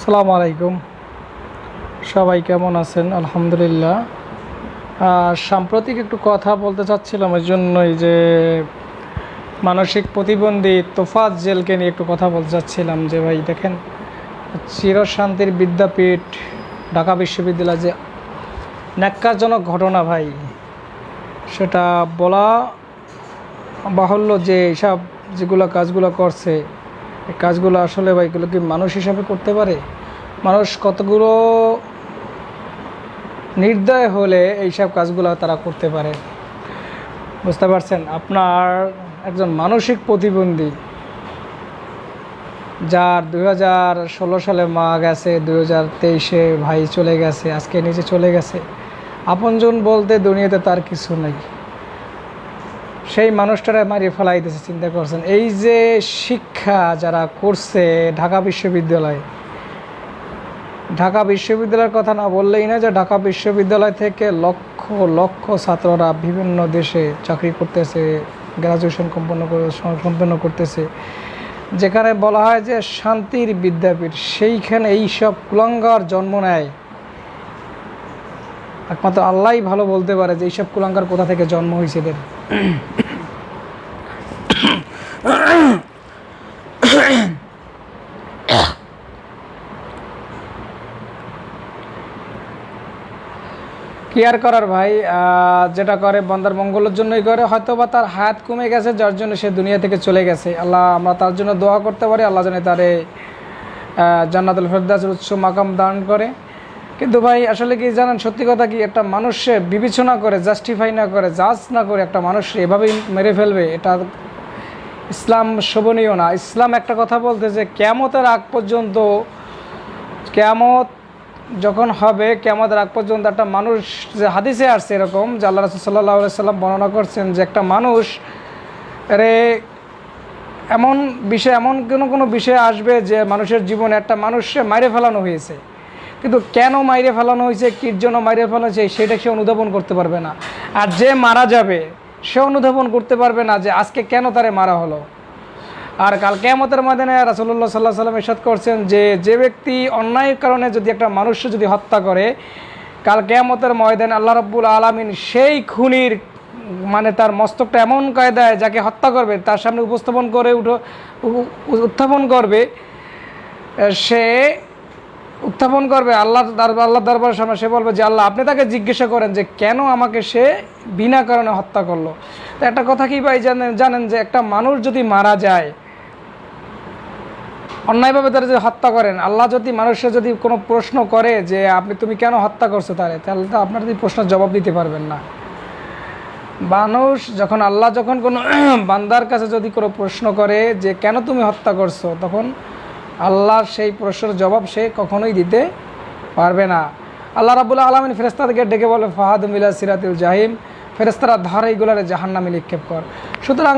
আসসালামু আলাইকুম। সবাই কেমন আছেন? আলহামদুলিল্লাহ। সাম্প্রতিক একটু কথা বলতে চাচ্ছিলাম ওই জন্যই যে মানসিক প্রতিবন্ধী তোফাজ জেলকে নিয়ে একটু কথা বলতে চাচ্ছিলাম যে ভাই দেখেন, চিরশান্তির বিদ্যাপীঠ, ঢাকা বিশ্ববিদ্যালয় যে ন্যাক্কারজনক ঘটনা ভাই, সেটা বলা বাহুল্য যে এইসব যেগুলো কাজগুলো করছে এই কাজগুলো আসলে ভাই, এগুলো কি মানুষ হিসাবে করতে পারে? মানুষ কতগুলো নির্দয় হলে এইসব কাজগুলো তারা করতে পারে? বুঝতে পারছেন? আপনার একজন মানসিক প্রতিবন্ধী, যার দুই হাজার ষোলো সালে মা গেছে, দুই হাজার তেইশে ভাই চলে গেছে, আজকে নিচে চলে গেছে। আপনজন বলতে দুনিয়াতে তার কিছু নেই। সেই মানুষটারা মারিয়ে ফেলাইতেছে চিন্তা করছেন। এই যে শিক্ষা যারা করছে ঢাকা বিশ্ববিদ্যালয়ে, ঢাকা বিশ্ববিদ্যালয়ের কথা না বললেই না যে ঢাকা বিশ্ববিদ্যালয় থেকে লক্ষ লক্ষ ছাত্ররা বিভিন্ন দেশে চাকরি করতেছে গ্রাজুয়েশন সম্পন্ন সম্পন্ন করতেছে। যেখানে বলা হয় যে শান্তির বিদ্যাপীঠ, সেইখানে এইসব কুলাঙ্গার জন্ম নেয়। একমাত্র আল্লাহই ভালো বলতে পারে যে এইসব কুলাঙ্গার কোথা থেকে জন্ম হয়েছে এদের। কি আর করার ভাই যেটা করে বন্দার মঙ্গলের জন্যই করে হয়তো বা তার হাত কমে গেছে, যার জন্য সে দুনিয়া থেকে চলে গেছে। আল্লাহ, আমরা তার জন্য দোয়া করতে পারি, আল্লাহ জানে তারে জান্নাতুল ফেরদাসের উচ্চ মাকাম দান করে। কিন্তু ভাই, আসলে কি জানেন, সত্যি কথা কি, একটা মানুষে বিবেচনা করে জাস্টিফাই না করে জাজ না করে একটা মানুষ এভাবেই মেরে ফেলবে, এটা ইসলাম শোভনীয় না। ইসলাম একটা কথা বলতে যে কেমতের আগ পর্যন্ত কেমত যখন হবে কেমতের আগ পর্যন্ত একটা মানুষ যে হাদিসে আসছে এরকম, যে আল্লাহ রসুল সাল্লাহ সাল্লাম বর্ণনা করছেন যে, একটা মানুষ রে এমন বিষয়, এমন কোনো কোনো বিষয় আসবে যে, মানুষের জীবনে একটা মানুষকে মাইরে ফেলানো হয়েছে। কিন্তু কেন মাইরে ফেলানো হয়েছে, কির জন্য মাইরে ফেলানো হয়েছে, সেটা সে অনুধাবন করতে পারবে না। আর যে মারা যাবে, সে অনুধাবন করতে পারবে না যে আজকে কেন তারে মারা হলো। আর কাল কেমতের ময়দানে রাসুল্লাহ সাল্লাহ সাল্লাম ইসাদ করছেন যে যে ব্যক্তি অন্যায়ের কারণে যদি একটা মানুষ যদি হত্যা করে, কাল কেমতের ময়দানে আল্লাহ রব্বুল আলমিন সেই খুনির মানে তার মস্তকটা এমন কায়দায় যাকে হত্যা করবে, তার সামনে উপস্থাপন করে উঠো উত্থাপন করবে, সে উত্থাপন করবে, আল্লাহ দরবার আল্লাহ দরবারের সামনে সে বলবে যে, আল্লাহ, আপনি তাকে জিজ্ঞাসা করেন যে, কেন আমাকে সে বিনা কারণে হত্যা করল? তো একটা কথা কি ভাই জানেন জানেন যে, একটা মানুষ যদি মারা যায়, অন্যায়ভাবে তারা যদি হত্যা করেন, আল্লাহ যদি মানুষের যদি কোনো প্রশ্ন করে যে, আপনি তুমি কেন হত্যা করছ তারে তাহলে তো আপনার যদি প্রশ্নের জবাব দিতে পারবেন না। মানুষ যখন আল্লাহ যখন কোনো বান্দার কাছে যদি কোনো প্রশ্ন করে যে, কেন তুমি হত্যা করছ? তখন আল্লাহর সেই প্রশ্নের জবাব সে কখনোই দিতে পারবে না। আল্লাহ রাবুল্লাহ আলমিন ফেরেস্তাদেরকে ডেকে বলে, ফাহাদ মিলা সিরাতুল জাহিম। ফেরেস্তারা ধর এইগুলারে জাহান্নামে নিক্ষেপ কর। সুতরাং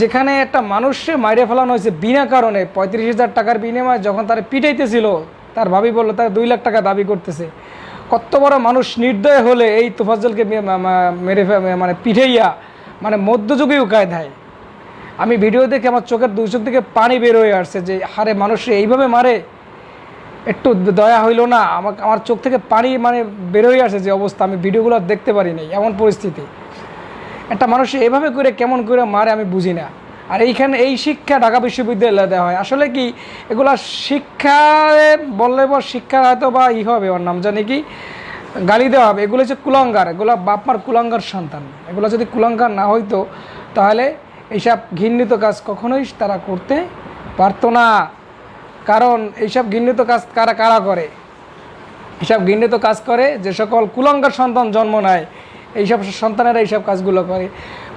যেখানে একটা মানুষকে মাইরে ফেলানো হয়েছে বিনা কারণে, পঁয়ত্রিশ হাজার টাকার বিনিময়ে যখন তারা পিটাইতেছিল, তার ভাবি বলল, তার দুই লাখ টাকা দাবি করতেছে। কত বড় মানুষ নির্দয় হলে এই তোফাজ্জলকে মেরে মানে পিঠাইয়া মানে মধ্যযুগেও মধ্যযুগীয় কায়দায় আমি ভিডিও দেখে আমার চোখের দুই চোখ থেকে পানি বের হয়ে আসছে যে হারে মানুষ এইভাবে মারে? একটু দয়া হইল না। আমার আমার চোখ থেকে পানি মানে বের হয়ে আসে যে অবস্থা। আমি ভিডিওগুলো দেখতে পারি নাই, এমন পরিস্থিতি। একটা মানুষ এভাবে করে কেমন করে মারে আমি বুঝি না। আর এইখানে এই শিক্ষা ঢাকা বিশ্ববিদ্যালয়ে দেওয়া হয়। আসলে কি, এগুলা শিক্ষা বললে পর শিক্ষা হয়তো বা ই হবে, ওর নাম জানি কি? গালি দেওয়া হবে। এগুলো হচ্ছে কুলাঙ্গার। এগুলো বাপমার কুলাঙ্গার সন্তান। এগুলো যদি কুলাঙ্গার না হইতো, তাহলে এইসব ঘৃণিত কাজ কখনোই তারা করতে পারতো না। কারণ এইসব ঘৃণিত কাজ কারা কারা করে? এইসব ঘৃণিত কাজ করে যে সকল কুলঙ্গার সন্তান জন্ম নেয়। এইসব সন্তানেরা এইসব কাজগুলো করে।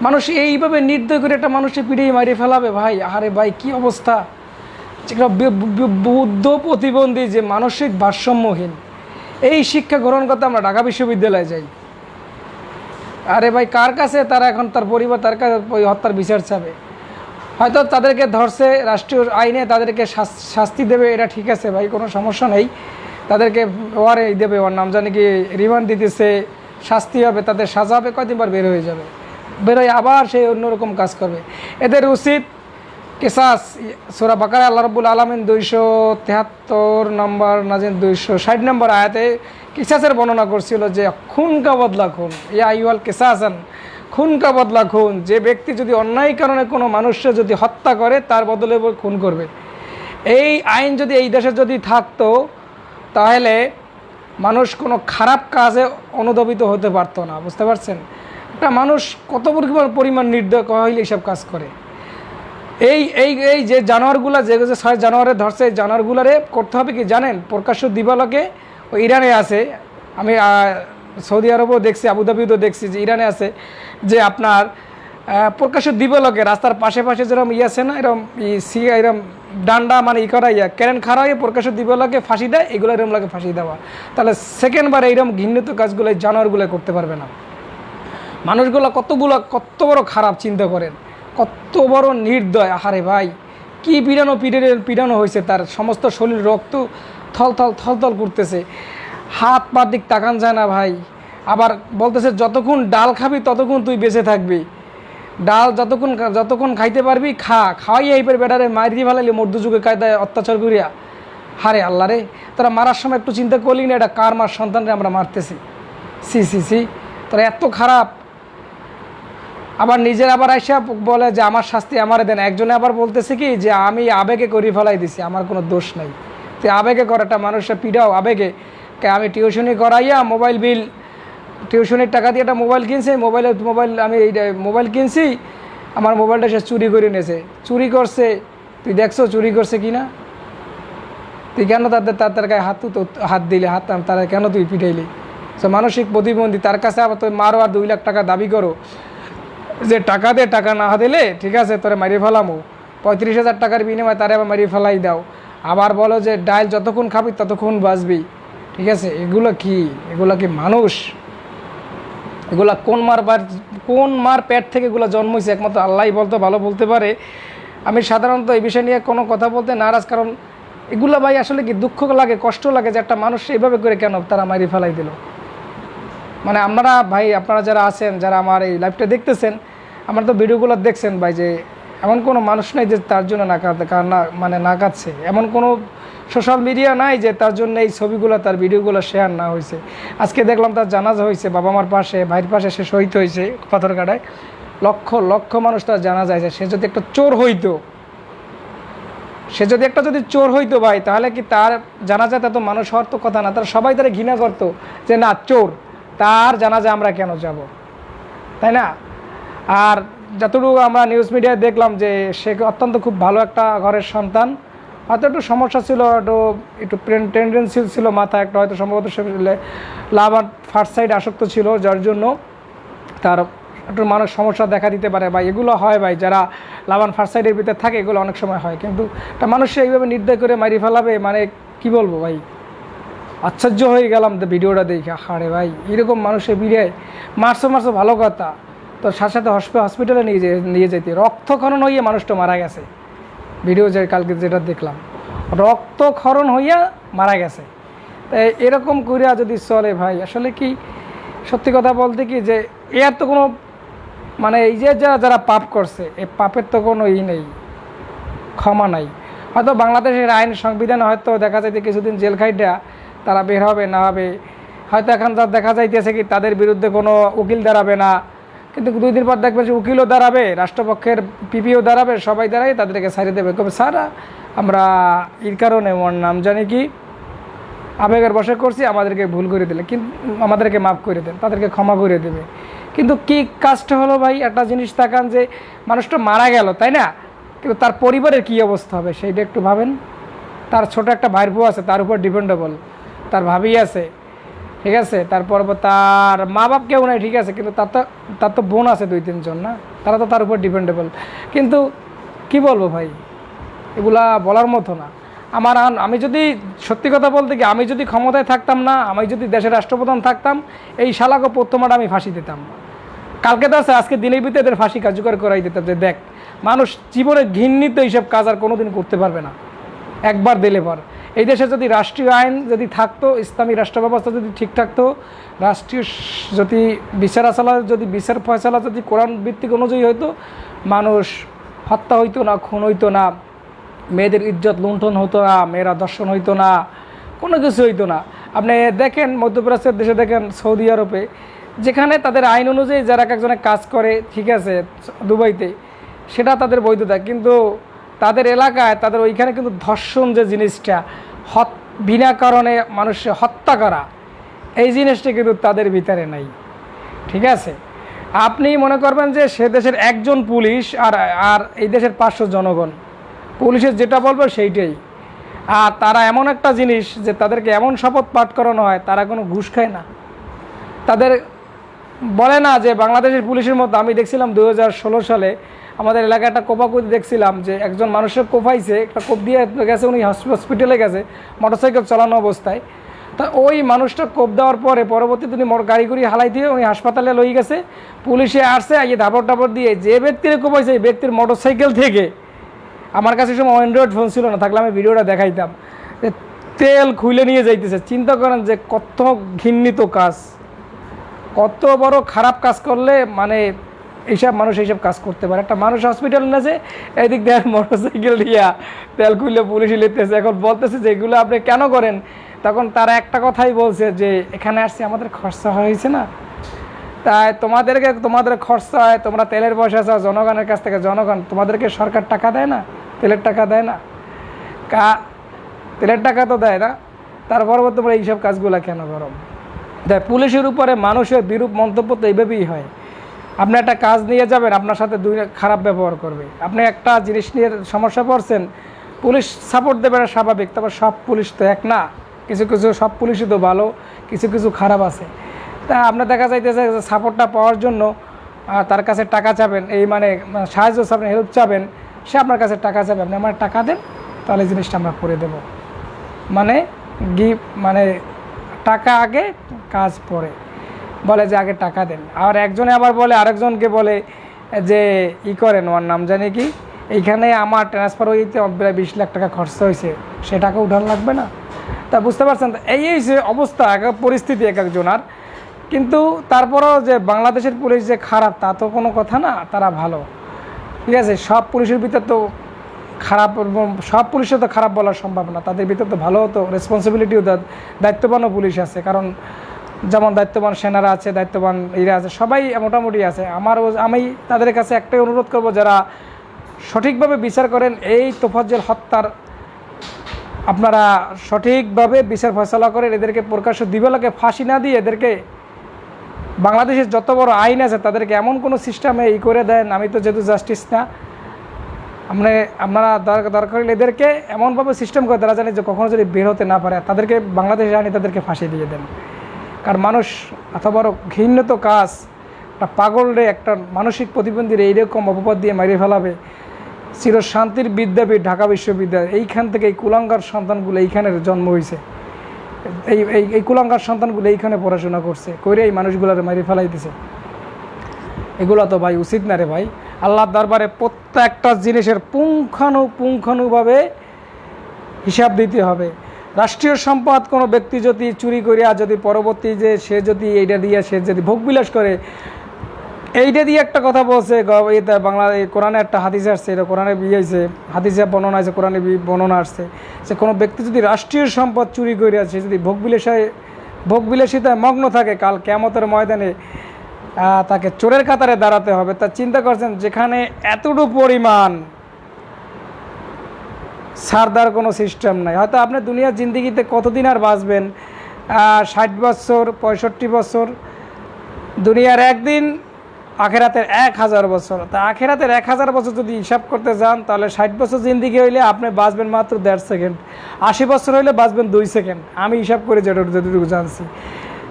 মানুষ এইভাবে নির্দয় করে একটা মানুষের পিড়েই মারিয়ে ফেলাবে ভাই? আরে ভাই, কি অবস্থা? বি- বুদ্ধ প্রতিবন্ধী যে মানসিক ভারসাম্যহীন। এই শিক্ষা গ্রহণ করতে আমরা ঢাকা বিশ্ববিদ্যালয়ে যাই। আরে ভাই, কার কাছে? তারা এখন তার পরিবার, তার কাছে ওই হত্যার বিচার চাবে। হয়তো তাদেরকে ধরছে, রাষ্ট্রীয় আইনে তাদেরকে শাস্তি দেবে, এটা ঠিক আছে ভাই, কোনো সমস্যা নেই। তাদেরকে ওয়ারে দেবে, ওর নাম জানি কি, রিমান্ড দিতেছে, শাস্তি হবে, তাদের সাজা হবে কয়দিন পর বের হয়ে যাবে। বেরোয় আবার সেই অন্যরকম কাজ করবে। এদের উচিত কেসাস, সোরা বাকারে, আল্লাহ রব্বুল আলমিন দুইশো তেহাত্তর নম্বর নাজিন দুইশো ষাট নম্বর আয়াতে কিসাসের বর্ণনা করছিল যে খুন কা বদলা খুন। ইয়া ইউয়াল কেসাসান খুন কা বদলা খুন। যে ব্যক্তি যদি অন্যায় কারণে কোনো মানুষকে যদি হত্যা করে, তার বদলে খুন করবে। এই আইন যদি এই দেশে যদি থাকতো, তাহলে মানুষ কোনো খারাপ কাজে অনুদবিত হতে পারতো না, বুঝতে পারছেন? একটা মানুষ কত পরিমাণ নির্দয় হইলে এইসব কাজ করে। এই এই এই যে জানোয়ারগুলা যে ছয় জানোয়ারে ধরছে, এই জানোয়ারগুলারে করতে হবে কি জানেন? প্রকাশ্য দিবালকে ইরানে আছে। আমি সৌদি আরবও দেখছি, আবুধাবিতেও দেখছি যে ইরানে আছে, যে আপনার প্রকাশ্য দিবালকে রাস্তার পাশে পাশে যেরকম ইয়ে আছে না, এরকম সি এরকম ডান্ডা মানে ই করা ইয়া কেরেন খাড়া হয়ে প্রকাশ্য দিবালকে ফাঁসি দেয়, এগুলো এরকম লাগে ফাঁসি দেওয়া। তাহলে সেকেন্ডবার এইরকম ঘৃণিত কাজগুলো জানোয়ারগুলো করতে পারবে না। মানুষগুলো কতগুলো, কত বড় খারাপ চিন্তা করেন। কত বড় নির্দয়। আহারে ভাই, কি পিড়ানো পিড়ে পিড়ানো হয়েছে তার। সমস্ত শরীর, রক্ত থল থল থল থল করতেছে। হাত পা দিক তাকান যায় না ভাই। আবার বলতেছে, যতক্ষণ ডাল খাবি, ততক্ষণ তুই বেঁচে থাকবি। ডাল যতক্ষণ যতক্ষণ খাইতে পারবি, খা। খাওয়াই এইবার বেটারে মারিয়ে ফেলাইলি মধ্য যুগে কায়দায় অত্যাচার করিয়া। হারে আল্লাহ রে, তোরা মারার সময় একটু চিন্তা করলি না, এটা কার মার সন্তানরে আমরা মারতেছি? সি সি সি, তোরা এত খারাপ। আবার নিজের আবার আইসা বলে যে, আমার শাস্তি আমারে দেন। একজনে আবার বলতেছে কি, যে আমি আবেগে করি ফেলাই দিছি, আমার কোনো দোষ নাই। তুই আবেগে কর একটা মানুষের পিডাও আবেগে। আমি টিউশনি করাইয়া মোবাইল বিল, টিউশনির টাকা দিয়ে একটা মোবাইল কিনছি, মোবাইলে মোবাইল আমি এই মোবাইল কিনছি, আমার মোবাইলটা সে চুরি করে নিয়েছে। চুরি করছে, তুই দেখছ চুরি করছে কি না তুই কেন তাদের তার তার গায়ে হাত তো হাত দিলে, হাত তারা কেন তুই পিঠাইলি সে মানসিক প্রতিবন্ধী, তার কাছে আবার তুই মারো আর দুই লাখ টাকা দাবি করো। যে টাকা দে, টাকা না দিলে, ঠিক আছে, তোরা মারিয়ে ফেলামো। পঁয়ত্রিশ হাজার টাকার বিনিময়ে তারে আবার মারিয়ে ফেলাই দাও। আবার বলো যে ডাইল যতক্ষণ খাবি ততক্ষণ বাঁচবি। ঠিক আছে? এগুলো কি? এগুলো কি মানুষ? এগুলা কোন মার কোন মার পেট থেকে এগুলো জন্মইছে একমাত্র আল্লাহই বলতে, ভালো বলতে পারে। আমি সাধারণত এই বিষয় নিয়ে কোনো কথা বলতে নারাজ, কারণ এগুলো ভাই আসলে কি দুঃখ লাগে, কষ্ট লাগে যে একটা মানুষ এইভাবে করে কেন তারা মারি ফেলাই দিল? মানে আপনারা ভাই, আপনারা যারা আছেন, যারা আমার এই লাইভটা দেখতেছেন, আমার তো ভিডিওগুলো দেখছেন ভাই যে এমন কোনো মানুষ নাই যে তার জন্য না না মানে না কাঁদছে। এমন কোনো সোশ্যাল মিডিয়া নাই যে তার জন্য এই ছবিগুলো, তার ভিডিওগুলো শেয়ার না হয়েছে আজকে দেখলাম তার জানাজা হয়েছে বাবা মার পাশে, ভাইয়ের পাশে সে শহীদ হয়েছে পাথরঘাটায় লক্ষ লক্ষ মানুষ তার জানা যায় সে যদি একটা চোর হইতো, সে যদি একটা যদি চোর হইতো ভাই, তাহলে কি তার জানা যায় তো মানুষ হওয়ার তো কথা না? তারা সবাই তারা ঘৃণা করতো যে, না, চোর, তার জানা যায় আমরা কেন যাব? তাই না? আর যতটুকু আমরা নিউজ মিডিয়ায় দেখলাম যে সে অত্যন্ত খুব ভালো একটা ঘরের সন্তান, হয়তো একটু সমস্যা ছিল, একটু একটু টেন্ডেন্সি ছিল মাথা একটা, হয়তো সম্ভবত সে লাভ আর ফার্স্ট সাইড আসক্ত ছিল যার জন্য তার একটু মানুষ সমস্যা দেখা দিতে পারে বা এগুলো হয় ভাই, যারা লাভান ফার্স্ট সাইডের ভিতরে থাকে, এগুলো অনেক সময় হয়। কিন্তু একটা মানুষকে এইভাবে নির্দয় করে মারি ফেলাবে মানে কি বলব ভাই? আশ্চর্য হয়ে গেলাম ভিডিওটা দেখে হারে ভাই, এরকম মানুষের ভিড়ে মারছো মারছো ভালো কথা। তো সাথে সাথে হসপিটালে নিয়ে নিয়ে যেতে। রক্তক্ষরণ হইয়া মানুষটা মারা গেছে। ভিডিও যে কালকে যেটা দেখলাম। রক্তক্ষরণ হইয়া মারা গেছে। তাই এরকম করিয়া যদি চলে ভাই, আসলে কি সত্যি কথা বলতে কি যে এর তো কোনো মানে এই যে যারা যারা পাপ করছে এই পাপের তো কোনো ই নেই, ক্ষমা নাই। হয়তো বাংলাদেশের আইন সংবিধান হয়তো দেখা যাইতে কিছুদিন জেল খাইটা তারা বের হবে না হবে। হয়তো এখন যা দেখা যাইতেছে কি তাদের বিরুদ্ধে কোনো উকিল দাঁড়াবে না। কিন্তু দুই দিন পর দেখবে যে উকিলও দাঁড়াবে, রাষ্ট্রপক্ষের পিপিও দাঁড়াবে, সবাই দাঁড়াই তাদেরকে ছাড়িয়ে দেবে। কবে স্যার, আমরা এর কারণে ওর নাম জানি কি? আবেগের বসে করছি, আমাদেরকে ভুল করে দিলে। কিন্তু আমাদেরকে মাফ করে দেন, তাদেরকে ক্ষমা করে দেবে। কিন্তু কি কাজটা হলো ভাই? একটা জিনিস তাকান যে মানুষটা মারা গেল, তাই না? কিন্তু তার পরিবারের কি অবস্থা হবে, সেইটা একটু ভাবেন। তার ছোট একটা ভাইয়ের আছে, তার উপর ডিপেন্ডেবল তার ভাবি আছে ঠিক আছে? তারপর তার মা বাপ কেউ নাই, ঠিক আছে? কিন্তু তার তো তার তো বোন আছে দুই, তিনজন, না? তারা তো তার উপর ডিপেন্ডেবল কিন্তু কি বলব ভাই? এগুলা বলার মতো না। আমার আমি যদি সত্যি কথা বলতে কি, আমি যদি ক্ষমতায় থাকতাম না, আমি যদি দেশের রাষ্ট্রপ্রধান থাকতাম, এই শালাকে প্রথমটা আমি ফাঁসি দিতাম। কালকে তো আছে, আজকে দিনের ভিতরে এদের ফাঁসি কার্যকর করাই দিতাম। যে দেখ, মানুষ জীবনে ঘৃণিত এইসব কাজ আর কোনোদিন করতে পারবে না। একবার দিলে পর। এই দেশে যদি রাষ্ট্রীয় আইন যদি থাকতো, ইসলামী রাষ্ট্র ব্যবস্থা যদি ঠিক থাকতো, রাষ্ট্রীয় যদি বিচার আসালা যদি বিচার ফয়সালা যদি কোরআন ভিত্তিক অনুযায়ী হতো মানুষ হত্যা হইতো না, খুন হইতো না, মেয়েদের ইজ্জত লুণ্ঠন হতো না, মেয়েরা দর্শন হইতো না, কোনো কিছু হইতো না। আপনি দেখেন, মধ্যপ্রাচ্যের দেশে দেখেন, সৌদি আরবে, যেখানে তাদের আইন অনুযায়ী যারা এক একজনে কাজ করে, ঠিক আছে, দুবাইতে, সেটা তাদের বৈধতা। কিন্তু তাদের এলাকায় তাদের ওইখানে কিন্তু ধর্ষণ যে জিনিসটা, হত, বিনা কারণে মানুষকে হত্যা করা, এই জিনিসটা কিন্তু তাদের ভিতরে নাই। ঠিক আছে? আপনি মনে করবেন যে সে দেশের একজন পুলিশ আর আর এই দেশের পাঁচশো জনগণ, পুলিশের যেটা বলবে সেইটাই। আর তারা এমন একটা জিনিস যে তাদেরকে এমন শপথ পাঠ করানো হয়, তারা কোনো ঘুষ খায় না। তাদের বলে না যে বাংলাদেশের পুলিশের মতো, আমি দেখছিলাম দু হাজার ষোলো সালে আমাদের এলাকায় একটা কোপাকুদি দেখছিলাম যে একজন মানুষের কোপাইছে, একটা কোপ দিয়ে গেছে, উনি হসপিটালে গেছে মোটরসাইকেল চালানো অবস্থায়। তা ওই মানুষটা কোপ দেওয়ার পরে পরবর্তীতে উনি মোটর গাড়ি গুড়ি হালাই দিয়ে উনি হাসপাতালে লই গেছে। পুলিশে আসছে, আগে ধাপড় টাপড় দিয়ে যে ব্যক্তির কোপাইছে, এই ব্যক্তির মোটরসাইকেল থেকে। আমার কাছে সময় অ্যান্ড্রয়েড ফোন ছিল না, থাকলে আমি ভিডিওটা দেখাইতাম। যে তেল খুলে নিয়ে যাইতেছে। চিন্তা করেন যে কত ঘৃণিত কাজ। কত বড় খারাপ কাজ করলে মানে এইসব মানুষ এইসব কাজ করতে পারে। একটা মানুষ হসপিটাল নেছে এদিক দিয়ে মোটরসাইকেল দিয়া তেল খুললে পুলিশ লিখতেছে এখন বলতেছে যে এগুলো আপনি কেন করেন? তখন তারা একটা কথাই বলছে যে, এখানে আসছি, আমাদের খরচা হয়েছে না। তাই তোমাদেরকে, তোমাদের খরচা হয় তোমরা তেলের পয়সা চাও, জনগণের কাছ থেকে জনগণ তোমাদেরকে সরকার টাকা দেয় না? তেলের টাকা দেয় না? কা, তেলের টাকা তো দেয় না। তারপর তোমরা এইসব কাজগুলো কেন করো? তাই পুলিশের উপরে মানুষের বিরূপ মন্তব্য তো এইভাবেই হয়। আপনি একটা কাজ নিয়ে যাবেন, আপনার সাথে দুই খারাপ ব্যবহার করবে। আপনি একটা জিনিস নিয়ে সমস্যা পড়ছেন, পুলিশ সাপোর্ট দেবে না স্বাভাবিক, তবে সব পুলিশ তো এক না। কিছু কিছু সব পুলিশই তো ভালো, কিছু কিছু খারাপ আছে। তা আপনার দেখা যাইতেছে সাপোর্টটা পাওয়ার জন্য তার কাছে টাকা চাবেন, এই মানে সাহায্য চাবেন হেল্প চাবেন, সে আপনার কাছে টাকা চাবে। আপনি আমার টাকা দেন, তাহলে জিনিসটা আমরা করে দেব। মানে গিফট মানে টাকা আগে, কাজ পরে। বলে যে আগে টাকা দেন। আর একজনে আবার বলে, আরেকজনকে বলে যে, ই করেন, ওর নাম জানি কি? এইখানে আমার ট্রান্সফার হইতে প্রায় বিশ লাখ টাকা খরচ হয়েছে সে টাকা উঠান লাগবে না। তা বুঝতে পারছেন? এই এই যে অবস্থা, এক পরিস্থিতি এক একজনার। কিন্তু তারপরও যে বাংলাদেশের পুলিশ যে খারাপ, তা তো কোনো কথা না, তারা ভালো। ঠিক আছে? সব পুলিশের ভিতর তো খারাপ, সব পুলিশে তো খারাপ বলা সম্ভব না তাদের ভিতর তো ভালো তো রেসপন্সিবিলিটিও দায়িত্ববানও পুলিশ আছে। কারণ যেমন দায়িত্ববান সেনারা আছে, দায়িত্ববান এরা আছে, সবাই মোটামুটি আছে। আমার আমি তাদের কাছে একটাই অনুরোধ করব যারা সঠিকভাবে বিচার করেন, এই তোফাজ্জল হত্যার আপনারা সঠিকভাবে বিচার ফয়সলা করেন, এদেরকে প্রকাশ্য দিবেলাকে ফাঁসি না দিয়ে এদেরকে বাংলাদেশের যত বড় আইন আছে, তাদেরকে এমন কোনো সিস্টেমে ই করে দেন, আমি তো যেহেতু জাস্টিস না আপনি আপনারা দরকার হলে এদেরকে এমনভাবে সিস্টেম করে তারা জানে যে কখনো যদি বের হতে না পারে, তাদেরকে বাংলাদেশে আনি তাদেরকে ফাঁসি দিয়ে দেন। কারণ মানুষ এত বড় ঘৃণ্যত কাজ। একটা পাগল রে, একটা মানসিক প্রতিবন্ধীর এইরকম অপবাদ দিয়ে মারিয়ে ফেলাবে। চির শান্তির বিদ্যাপীঠ, ঢাকা বিশ্ববিদ্যালয়, এইখান থেকে এই কুলাঙ্গার সন্তানগুলো এইখানের জন্ম হয়েছে এই এই এই কুলাঙ্গার সন্তানগুলো এইখানে পড়াশোনা করছে করে এই মানুষগুলোর মারিয়ে ফেলাইতেছে। এগুলো তো ভাই উচিত না রে ভাই। আল্লাহর দরবারে প্রত্যেকটা জিনিসের পুঙ্খানুপুঙ্খানুভাবে হিসাব দিতে হবে। রাষ্ট্রীয় সম্পদ, কোনো ব্যক্তি যদি চুরি করিয়া যদি পরবর্তী যে সে যদি এইটা দিয়ে সে যদি ভোগবিলাস করে, এইটা দিয়ে একটা কথা বলছে বাংলা কোরআনে একটা হাদিস আসছে, এটা কোরআনে বিয়ে হয়েছে হাদিসে বর্ণনা আছে কোরআনে বর্ণনা আসছে, যে কোনো ব্যক্তি যদি রাষ্ট্রীয় সম্পদ চুরি করিয়া সে যদি ভোগবিলাসায় ভোগবিলাসিতায় মগ্ন থাকে, কাল কেমতের ময়দানে তাকে চোরের কাতারে দাঁড়াতে হবে। তা চিন্তা করছেন, যেখানে এতটুকু পরিমাণ সারদার কোনো সিস্টেম নাই। হয়তো আপনি দুনিয়ার জিন্দিগিতে কতদিন আর বাঁচবেন? ষাট বছর, পঁয়ষট্টি বছর, দুনিয়ার একদিন, আখেরাতের এক হাজার বছর। তা আখেরাতের এক হাজার বছর যদি হিসাব করতে যান, তাহলে ষাট বছর জিন্দিগি হইলে আপনি বাঁচবেন মাত্র দেড় সেকেন্ড। আশি বছর হইলে বাঁচবেন দুই সেকেন্ড। আমি হিসাব করে যেটা যতটুকু জানছি।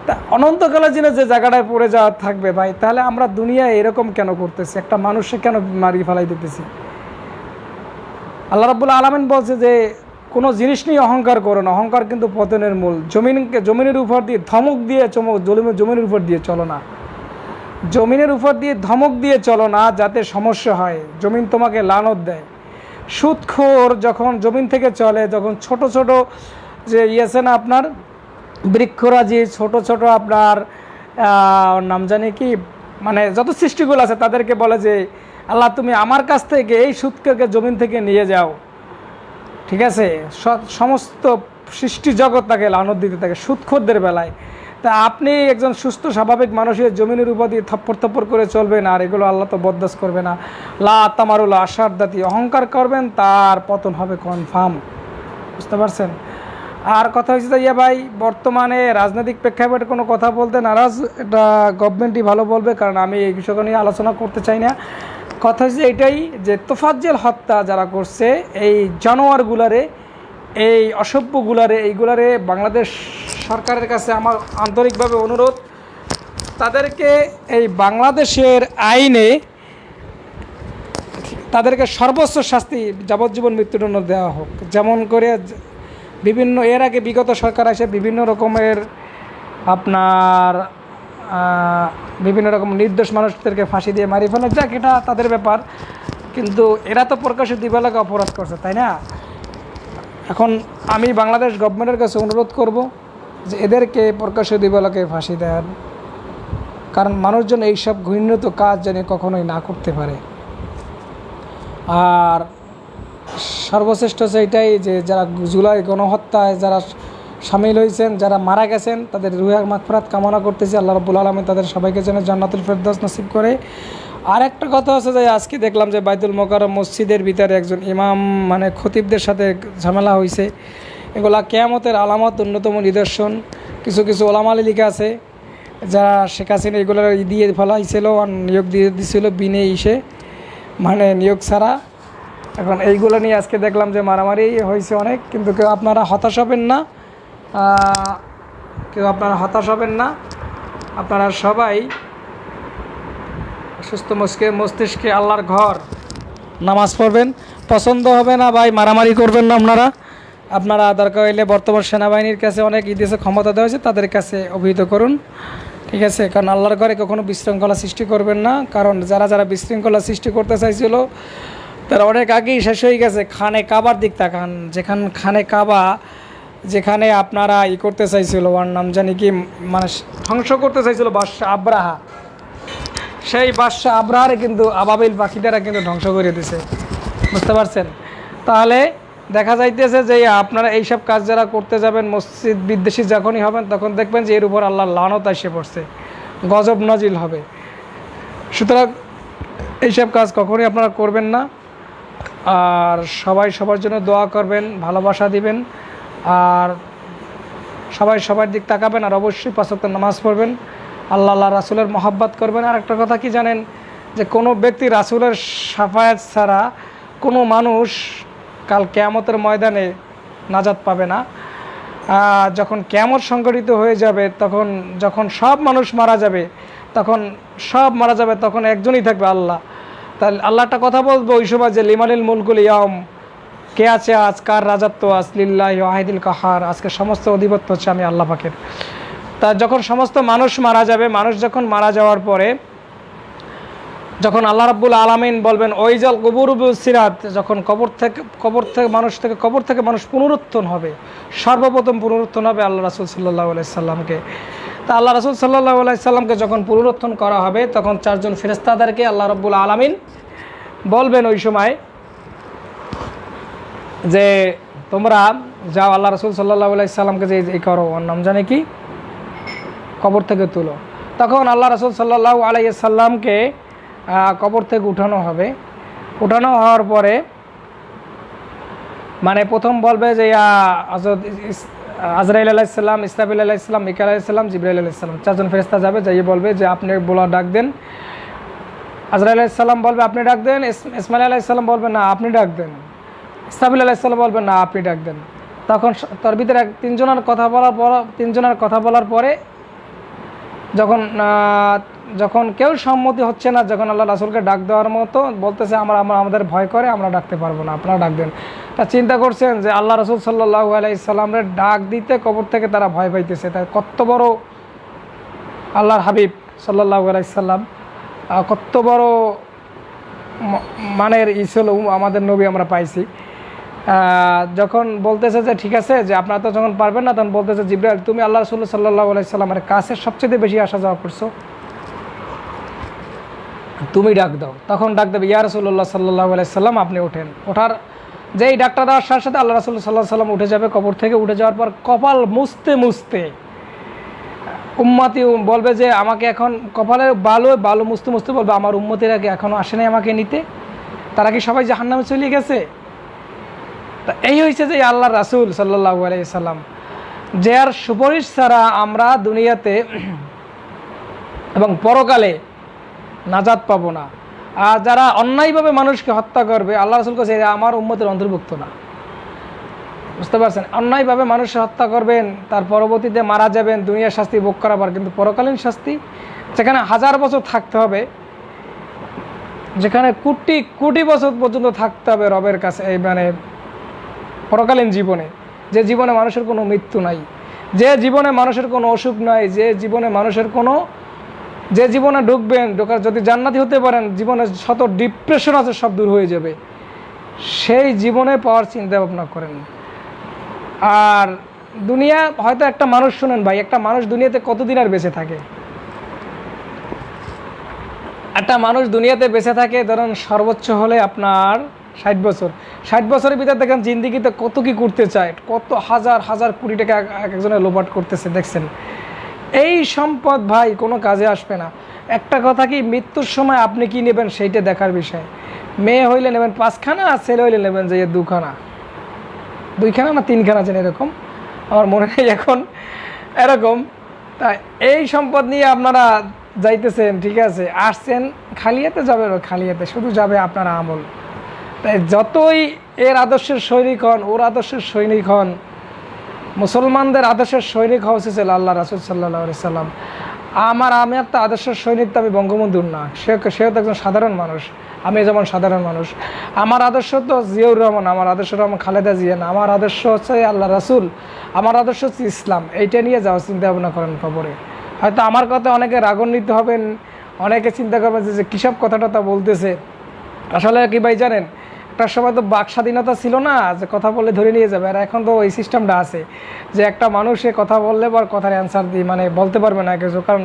তা অনন্তকালের জন্য যে জায়গাটায় পড়ে যাওয়া থাকবে ভাই, তাহলে আমরা দুনিয়ায় এরকম কেন করতেছি? একটা মানুষকে কেন মারিয়ে ফেলাই দিতেছি? আল্লাহ রাবুল আলমিন বলছে যে, কোনো জিনিস নিয়ে অহংকার করো না। অহংকার কিন্তু পতনের মূল। জমিনকে, জমিনের উপর দিয়ে ধমক দিয়ে চমক জমিনের উপর দিয়ে চলো না। জমিনের উপর দিয়ে ধমক দিয়ে চলো না, যাতে সমস্যা হয়। জমিন তোমাকে লানত দেয়। সুদখোর যখন জমিন থেকে চলে যখন ছোট ছোট যে ইয়েছে না আপনার, বৃক্ষরাজি, ছোট ছোট আপনার নাম জানি কি মানে যত সৃষ্টিগুলো আছে, তাদেরকে বলে যে আল্লাহ, তুমি আমার কাছ থেকে এই সুদকে জমিন থেকে নিয়ে যাও। ঠিক আছে? সমস্ত সৃষ্টি জগৎ তাকে লানত দিতে থাকে সুদখোরদের বেলায়। তা আপনি একজন সুস্থ, স্বাভাবিক মানুষের জমিনের উপর দিয়ে থপ্পর থপ্পর করে চলবেন, আর এগুলো আল্লাহ তো বরদাস্ত করবে না। লা তামারুল আশার দাতি, অহংকার করবেন, তার পতন হবে কনফার্ম বুঝতে পারছেন? আর কথা হয়েছে ইয়া ভাই, বর্তমানে রাজনৈতিক প্রেক্ষাপটে কোনো কথা বলতে নারাজ? এটা গভর্নমেন্টই ভালো বলবে, কারণ আমি এই বিষয় নিয়ে আলোচনা করতে চাই না। কথা হচ্ছে এটাই যে তোফাজ্জেল হত্যা যারা করছে, এই জানোয়ারগুলারে, এই অসভ্যগুলারে, এইগুলারে বাংলাদেশ সরকারের কাছে আমার আন্তরিকভাবে অনুরোধ। তাদেরকে এই বাংলাদেশের আইনে তাদেরকে সর্বোচ্চ শাস্তি, যাবজ্জীবন মৃত্যুদণ্ড দেওয়া হোক। যেমন করে বিভিন্ন, এর আগে বিগত সরকার আসে বিভিন্ন রকমের আপনার বিভিন্ন রকম নির্দোষ মানুষদেরকে ফাঁসি দিয়ে মারি ফেলে। যাক, এটা তাদের ব্যাপার। কিন্তু এরা তো প্রকাশ্যে দিবালাকে অপরাধ করছে, তাই না? এখন আমি বাংলাদেশ গভর্নমেন্টের কাছে অনুরোধ করব যে এদেরকে প্রকাশ্য দিবালাকে ফাঁসি দেন। কারণ মানুষজন এইসব ঘৃণিত কাজ যেন কখনোই না করতে পারে। আর সর্বশ্রেষ্ঠ হচ্ছে এটাই যে যারা জুলাই গণহত্যায়, যারা সামিল হয়েছেন, যারা মারা গেছেন, তাদের রুহার মাগফরাত কামনা করতেছি। আল্লাহ রব্বুল আলমী তাদের সবাইকে যেন জান্নাতুল ফেরদাস নসিব করে। আর একটা কথা হচ্ছে যে, আজকে দেখলাম যে বাইতুল মোকারম মসজিদের ভিতরে একজন ইমাম মানে খতিবদের সাথে ঝামেলা হয়েছে এগুলা কেয়ামতের আলামত, অন্যতম নিদর্শন। কিছু কিছু ওলামালি লিখা আছে, যারা শেখ হাসিনা এগুলো দিয়ে ফেলাইছিল, আর নিয়োগ দিয়ে দিছিল বিনে ইসে মানে নিয়োগ ছাড়া। এখন এইগুলো নিয়ে আজকে দেখলাম যে মারামারি হয়েছে অনেক, কিন্তু আপনারা হতাশ হবেন না। কেউ আপনারা হতাশ হবেন না। আপনারা সবাই সুস্থ মস্কে মস্তিষ্কে আল্লাহর ঘর নামাজ পড়বেন। পছন্দ হবে না ভাই, মারামারি করবেন না আপনারা। আপনারা দরকার হইলে বর্তমান সেনাবাহিনীর কাছে অনেক ইতিহাসে ক্ষমতা দেওয়া হয়েছে, তাদের কাছে অভিহিত করুন। ঠিক আছে, কারণ আল্লাহর ঘরে কখনো বিশৃঙ্খলা সৃষ্টি করবেন না, কারণ যারা যারা বিশৃঙ্খলা সৃষ্টি করতে চাইছিল, তারা অনেক আগেই শেষ হয়ে গেছে, খানে কাবার দিক তাকান। যেখান খানে কাবা যেখানে আপনারা ই করতে চাইছিল, ওর নাম জানি কি মানে ধ্বংস করতে চাইছিল বাদশাহ আব্রাহা। সেই বাদশাহ আব্রাহারে কিন্তু আবাবিল পাখিটারা কিন্তু ধ্বংস করে দিছে। বুঝতে পারছেন? তাহলে দেখা যাইতেছে যে আপনারা এইসব কাজ যারা করতে যাবেন, মসজিদ বিদ্বেষী যখনই হবেন, তখন দেখবেন যে এর উপর আল্লাহ লানত এসে পড়ছে। গজব নজিল হবে। সুতরাং এইসব কাজ কখনোই আপনারা করবেন না। আর সবাই সবার জন্য দোয়া করবেন, ভালোবাসা দিবেন। আর সবাই সবার দিক তাকাবেন আর অবশ্যই পাঁচক্ত নামাজ পড়বেন। আল্লাহ আল্লাহ রাসুলের মহাব্বাত করবেন। আর একটা কথা কি জানেন? যে কোনো ব্যক্তি রাসুলের সাফায়াত ছাড়া কোনো মানুষ কাল কেয়ামতের ময়দানে নাজাত পাবে না। যখন কেয়ামত সংগঠিত হয়ে যাবে, তখন যখন সব মানুষ মারা যাবে, তখন সব মারা যাবে, তখন একজনই থাকবে আল্লাহ। তাহলে আল্লাহটা কথা বলব ওই সময় যে লিমানিল মুলকুল ইয়ম কে আছে আজ? কার রাজত্ব আজ? লিল্লাহ ওয়াহিদুল কাহার। আজকে সমস্ত অধিপত্য হচ্ছে আমি আল্লাহ পাকের। তা যখন সমস্ত মানুষ মারা যাবে, মানুষ যখন মারা যাওয়ার পরে, যখন আল্লাহ রাব্বুল আলামিন বলবেন, ওই জল কবর সিরাত যখন কবর থেকে কবর থেকে মানুষ থেকে, কবর থেকে মানুষ পুনরুত্থন হবে, সর্বপ্রথম পুনরুত্থন হবে আল্লাহ রাসুল সাল্লাহ সাল্লামকে। তা আল্লাহ রাসুল সাল্লাহ সাল্লামকে যখন পুনরুত্থন করা হবে, তখন চারজন ফেরেস্তাদেরকে আল্লাহ রাব্বুল আলামিন বলবেন ওই সময় যে তোমরা যাও আল্লাহ রসুল সাল্লাহ সাল্লামকে যে এই করো, ওর নাম জানে কি? কবর থেকে তুলো। তখন আল্লাহ রসুল সাল্লাহ আলাইসাল্লামকে কবর থেকে উঠানো হবে। উঠানো হওয়ার পরে মানে প্রথম বলবে যে আজরাইল আলাইসাল্লাম ইসরাফিল আলাইসাল্লাম মিকাল আলাইসাল্লাম জিব্রাইল আলাইসাল্লাম চারজন ফেরেস্তা যাবে, যাইয়ে বলবে যে, আপনি বলা ডাক দেন। আজরাইল আলাইসাল্লাম বলবে, আপনি ডাক দেন। ইস- ইসমাইল আলাইসাল্লাম বলবে, না, আপনি ডাক দেন। ইসরাফিল আলাইসাল্লাম বলবেন, না, আপনি ডাক দেন। তখন তার ভিতরে এক তিনজনের কথা বলার পর, তিনজনের কথা বলার পরে যখন যখন কেউ সম্মতি হচ্ছে না, যখন আল্লাহ রাসুলকে ডাক দেওয়ার মতো বলতেছে, আমরা আমরা, আমাদের ভয় করে, আমরা ডাকতে পারব না, আপনারা ডাক দেন। তা চিন্তা করছেন যে আল্লাহ রসুল সাল্লাহ আলাইসাল্লামের ডাক দিতে কবর থেকে তারা ভয় পাইতেছে। তাই কত বড় আল্লাহর হাবিব সাল্লাহ আলাইসাল্লাম কত বড় মানের ইসল আমাদের নবী আমরা পাইছি। যখন বলতেছে যে, ঠিক আছে, যে আপনারা তো যখন পারবেন না, তখন বলতেছে জিব্রাইল, তুমি আল্লাহ রসুল্লাহ সাল্লাহ আলাইসাল্লামের কাছে সবচেয়ে বেশি আসা যাওয়া করছ। তুমি ডাক দাও। তখন ডাক দেবে, ইয়া রসুল্লাহ সাল্লাহ সাল্লাম, আপনি ওঠেন। ওঠার যে এই ডাক্তার দেওয়ার সাথে সাথে আল্লাহ রসুল্লাহ সাল্লাহ সাল্লাম উঠে যাবে কবর থেকে। উঠে যাওয়ার পর কপাল মুছতে মুছতে উম্মাতি বলবে যে, আমাকে এখন কপালের বালু বালু মুছতে মুছতে বলবে, আমার উম্মতিরা কি এখনও আসে নাই আমাকে নিতে? তারা কি সবাই জাহান্নামে চলে গেছে? তা এই হয়েছে যে আল্লাহ রাসুল সাল্লাহ সাল্লাম যে আর সুপারিশ ছাড়া আমরা দুনিয়াতে এবং পরকালে নাজাত পাবো না। আর যারা অন্যায়ভাবে মানুষকে হত্যা করবে, আল্লাহ রসুল কাছে আমার উম্মতের অন্তর্ভুক্ত না। বুঝতে পারছেন? অন্যায়ভাবে মানুষকে হত্যা করবেন, তার পরবর্তীতে মারা যাবেন, দুনিয়ার শাস্তি ভোগ করাবার কিন্তু পরকালীন শাস্তি, যেখানে হাজার বছর থাকতে হবে, যেখানে কোটি কোটি বছর পর্যন্ত থাকতে হবে রবের কাছে, এই মানে পরকালীন জীবনে, যে জীবনে মানুষের কোনো মৃত্যু নাই, যে জীবনে মানুষের কোনো অসুখ নাই, যে জীবনে মানুষের কোনো, যে জীবনে ঢুকবেন, ঢোকার যদি জান্নাতি হতে পারেন, জীবনে শত ডিপ্রেশন আছে, সব দূর হয়ে যাবে। সেই জীবনে পাওয়ার চিন্তা ভাবনা করেন। আর দুনিয়া, হয়তো একটা মানুষ শুনেন ভাই, একটা মানুষ দুনিয়াতে কতদিন আর বেঁচে থাকে? একটা মানুষ দুনিয়াতে বেঁচে থাকে, ধরুন সর্বোচ্চ হলে আপনার ষাট বছর। ষাট বছরের ভিতরে দেখেন জিন্দিগিতে কত কি করতে চায়, কত হাজার হাজার কোটি টাকা এক- এক একজনের লোপাট করতেছে, দেখছেন? এই সম্পদ ভাই কোনো কাজে আসবে না। একটা কথা কি, মৃত্যুর সময় আপনি কি নেবেন সেইটা দেখার বিষয়। মেয়ে হইলে নেবেন পাঁচখানা, আর ছেলে হইলে নেবেন যে দুখানা। দুইখানা না তিনখানা আছেন এরকম? আমার মনে নেই এখন। এরকম। তা এই সম্পদ নিয়ে আপনারা যাইতেছেন, ঠিক আছে? আসছেন, খালিয়াতে যাবে খালিয়াতে। শুধু যাবে আপনার আমল। তাই যতই এর আদর্শের সৈনিক হন, ওর আদর্শের সৈনিক হন, মুসলমানদের আদর্শের সৈনিক হওয়া উচিত আল্লাহ রাসুল সাল্লাহ সাল্লাম। আমার আমি একটা আদর্শের সৈনিক, তো আমি বঙ্গবন্ধুর না। সে সেও তো একজন সাধারণ মানুষ। আমি যেমন সাধারণ মানুষ। আমার আদর্শ তো জিয়াউর রহমান, আমার আদর্শ রহমান খালেদা জিয়া না। আমার আদর্শ হচ্ছে আল্লাহ রাসুল। আমার আদর্শ হচ্ছে ইসলাম। এইটা নিয়ে যাওয়ার চিন্তা ভাবনা করেন খবরে হয়তো আমার কথা অনেকে রাগান্বিত হবেন, অনেকে চিন্তা করবেন যে- যে কিসব কথাটা তা বলতেছে। আসলে কি ভাই জানেন একটা সময় তো বাক স্বাধীনতা ছিল না, যে কথা বললে ধরে নিয়ে যাবে। আর এখন তো ওই সিস্টেমটা আছে, যে একটা মানুষে কথা বললে বা কথার অ্যান্সার দিই মানে বলতে পারবে না কিছু। কারণ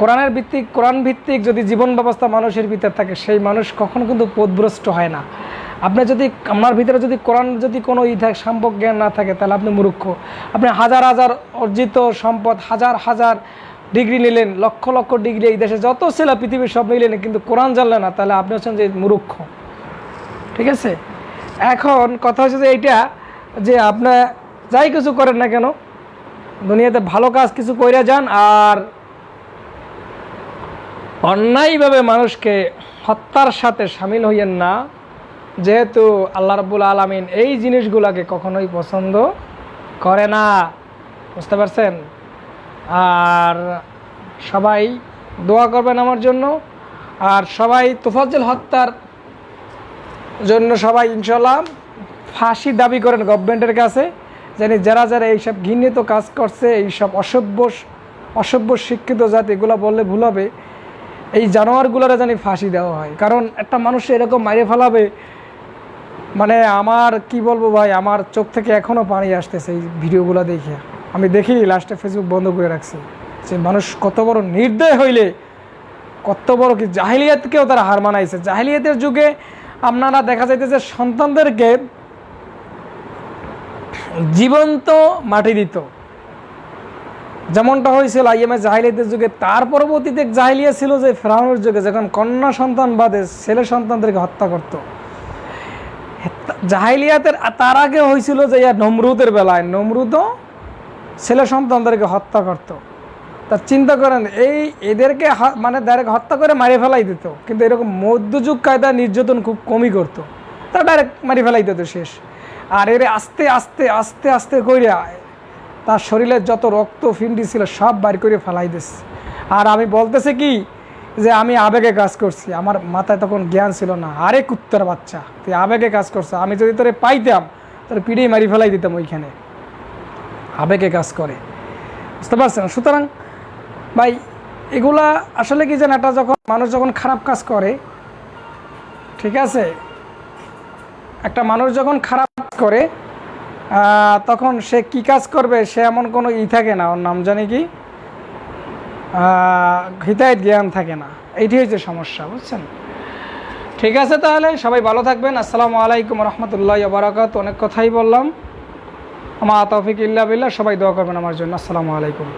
কোরআনের ভিত্তিক কোরআন ভিত্তিক যদি জীবন ব্যবস্থা মানুষের ভিতরে থাকে, সেই মানুষ কখনো কিন্তু পথভ্রষ্ট হয় না। আপনি যদি, আপনার ভিতরে যদি কোরআন যদি কোনো ই থাকে সম্পর্ক জ্ঞান না থাকে, তাহলে আপনি মূর্খ। আপনি হাজার হাজার অর্জিত সম্পদ, হাজার হাজার ডিগ্রি নিলেন, লক্ষ লক্ষ ডিগ্রি এই দেশে, যত ছিল পৃথিবীর সব নিলেন কিন্তু কোরআন জানলেন না, তাহলে আপনি হচ্ছেন যে মূর্খ। ঠিক আছে? এখন কথা হচ্ছে যে এইটা, যে আপনার যাই কিছু করেন না কেন, দুনিয়াতে ভালো কাজ কিছু কইরা যান আর অন্যায়ভাবে মানুষকে হত্যার সাথে সামিল হইয়েন না, যেহেতু আল্লাহ রাব্বুল আলমিন এই জিনিসগুলোকে কখনোই পছন্দ করে না। বুঝতে পারছেন? আর সবাই দোয়া করবেন আমার জন্য। আর সবাই তোফাজ্জল হত্যার জন্য সবাই ইনশাল্লাহ ফাঁসি দাবি করেন গভর্নমেন্টের কাছে জানি যারা যারা এইসব ঘৃণিত কাজ করছে, এইসব অসভ্য অসভ্য শিক্ষিত জাতি, এগুলো বললে ভুল হবে। এই জানোয়ারগুলোরা জানি ফাঁসি দেওয়া হয়। কারণ একটা মানুষ এরকম মারে ফেলাবে মানে আমার, কি বলব ভাই, আমার চোখ থেকে এখনও পানি আসতেছে এই ভিডিওগুলো দেখে। আমি দেখি লাস্টে ফেসবুক বন্ধ করে রাখছি। যে মানুষ কত বড় নির্দয় হইলে, কত বড় কি জাহিলিয়াতকেও তারা হার মানাইছে। জাহিলিয়াতের যুগে আপনারা দেখা যাইতেছে সন্তানদেরকে জীবন্ত মাটি দিত। যেমনটা হয়েছিল আইএমএ জাহিলিয়াতের যুগে, তার পরবর্তীতে জাহিলিয়া ছিল যে ফেরাউনের যুগে, যখন কন্যা সন্তান বাদে ছেলে সন্তানদেরকে হত্যা করত। জাহিলিয়াতের, তার আগে হয়েছিল যে নমরুদের বেলায়, নমরুদও ছেলে সন্তানদেরকে হত্যা করত। তা চিন্তা করেন, এই এদেরকে মানে ডাইরেক্ট হত্যা করে মারি ফেলাই দিত। কিন্তু এরকম মধ্যযুগ কায়দা নির্যাতন খুব কমই করতো। তা ডাইরেক্ট মারি ফেলাই দিত শেষ। আর এর আস্তে আস্তে আস্তে আস্তে কইরা তার শরীরের যত রক্ত, ফিন্ডি ছিল সব বাইর করে ফেলাই দিস। আর আমি বলতেছে কি যে আমি আবেগে কাজ করছি। আমার মাথায় তখন জ্ঞান ছিল না। আরে কুত্তার বাচ্চা, তুই আবেগে কাজ করছ। আমি যদি তোরে পাইতাম, তোর পিড়েই মারি ফেলাই দিতাম ওইখানে। আবেগে কাজ করে। বুঝতে পারছেন? সুতরাং ভাই, এগুলা আসলে কি যেন একটা যখন মানুষ যখন খারাপ কাজ করে, ঠিক আছে? একটা মানুষ যখন খারাপ কাজ করে তখন সে কি কাজ করবে, সে এমন কোনো ই থাকে না, ওর নাম জানি কি? হিতায়ত জ্ঞান থাকে না। এইটি হচ্ছে সমস্যা, বুঝছেন? ঠিক আছে তাহলে, সবাই ভালো থাকবেন। আসসালামু আলাইকুম রহমতুল্লাহ বারাকাত অনেক কথাই বললাম। আমার তৌফিক ইল্লা বিল্লাহ, সবাই দোয়া করবেন আমার জন্য। আসসালামু আলাইকুম।